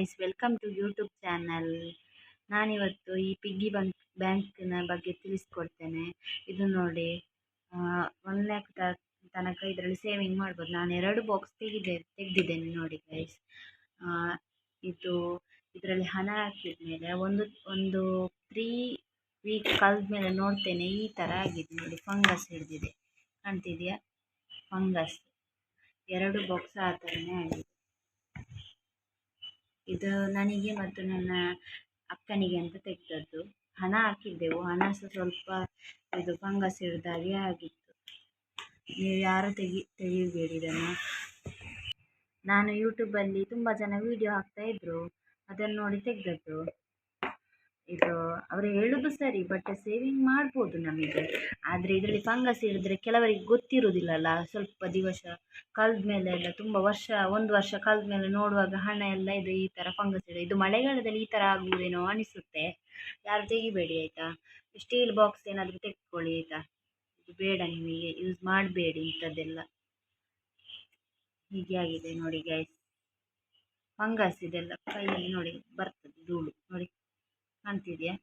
Guys welcome to YouTube channel ನಾನಿವತ್ತು ಈ piggy bank ಬ್ಯಾಂಕಿನ ಬಗ್ಗೆ ತಿಳಿಸ್ಕೊಡ್ತೇನೆ. ಇದು ನೋಡಿ ಒನ್ ಲ್ಯಾಕ್ ತನಕ ಇದರಲ್ಲಿ ಸೇವಿಂಗ್ ಮಾಡ್ಬೋದು. ನಾನು ಎರಡು ಬಾಕ್ಸ್ ತೆಗೆದೆ, ತೆಗೆದಿದ್ದೇನೆ ನೋಡಿ ಗೈಸ್ ಇದು ಇದರಲ್ಲಿ ಹಣ ಹಾಕಿದ ಮೇಲೆ ಒಂದು ಒಂದು ತ್ರೀ ವೀಕ್ ಕಳೆದ ಮೇಲೆ ನೋಡ್ತೇನೆ, ಈ ಥರ ಆಗಿದೆ ನೋಡಿ ಫಂಗಸ್ ಹಿಡಿದಿದೆ. ಕಾಣ್ತಿದೆಯಾ? ಫಂಗಸ್ ಎರಡು ಬಾಕ್ಸ್ ಆ ಥರನೇ ಆಗಿದೆ. ಇದು ನನಗೆ ಮತ್ತು ನನ್ನ ಅಕ್ಕನಿಗೆ ಅಂತ ತೆಗೆದದ್ದು. ಹಣ ಹಾಕಿದ್ದೆವು. ಹಣ ಸಹ ಸ್ವಲ್ಪ ಇದು ಫಂಗಸ್ ಆಗಿತ್ತು. ನೀವು ಯಾರು ತೆಗಿ, ತೆಗಿಬೇಡಿ ಇದನ್ನು. ನಾನು ಯೂಟ್ಯೂಬಲ್ಲಿ ತುಂಬ ಜನ ವೀಡಿಯೋ ಹಾಕ್ತಾಯಿದ್ರು ಅದನ್ನು ನೋಡಿ ತೆಗೆದದ್ದು. ಇದು ಅವರು ಹೇಳೋದು ಸರಿ ಬಟ್ ಸೇವಿಂಗ್ ಮಾಡ್ಬೋದು ನಮಗೆ. ಆದರೆ ಇದರಲ್ಲಿ ಫಂಗಸ್ ಹಿಡಿದ್ರೆ ಕೆಲವರಿಗೆ ಗೊತ್ತಿರೋದಿಲ್ಲಲ್ಲ, ಸ್ವಲ್ಪ ದಿವಸ ಕಳೆದ ಮೇಲೆ ಎಲ್ಲ ತುಂಬ ವರ್ಷ, ಒಂದು ವರ್ಷ ಕಳೆದ ಮೇಲೆ ನೋಡುವಾಗ ಹಣ ಎಲ್ಲ ಇದು, ಈ ಥರ ಫಂಗಸ್ ಇದೆ. ಇದು ಮಳೆಗಾಲದಲ್ಲಿ ಈ ಥರ ಆಗುವುದೇನೋ ಅನಿಸುತ್ತೆ. ಯಾರು ತೆಗಿಬೇಡಿ ಆಯಿತಾ? ಸ್ಟೀಲ್ ಬಾಕ್ಸ್ ಏನಾದರೂ ತೆಗೆದುಕೊಳ್ಳಿ ಆಯಿತಾ? ಇದು ಬೇಡ ನಿಮಗೆ ಯೂಸ್ ಮಾಡಬೇಡಿ ಇಂಥದ್ದೆಲ್ಲ. ಹೀಗೆ ಆಗಿದೆ ನೋಡಿ ಗೈಸ್ ಫಂಗಸ್ ಇದೆಲ್ಲ ಕೈಯಲ್ಲಿ ನೋಡಿ ಬರ್ತದೆ ಧೂಳು, ನೋಡಿ. ಕಾಣ್ತಿದೆಯಾ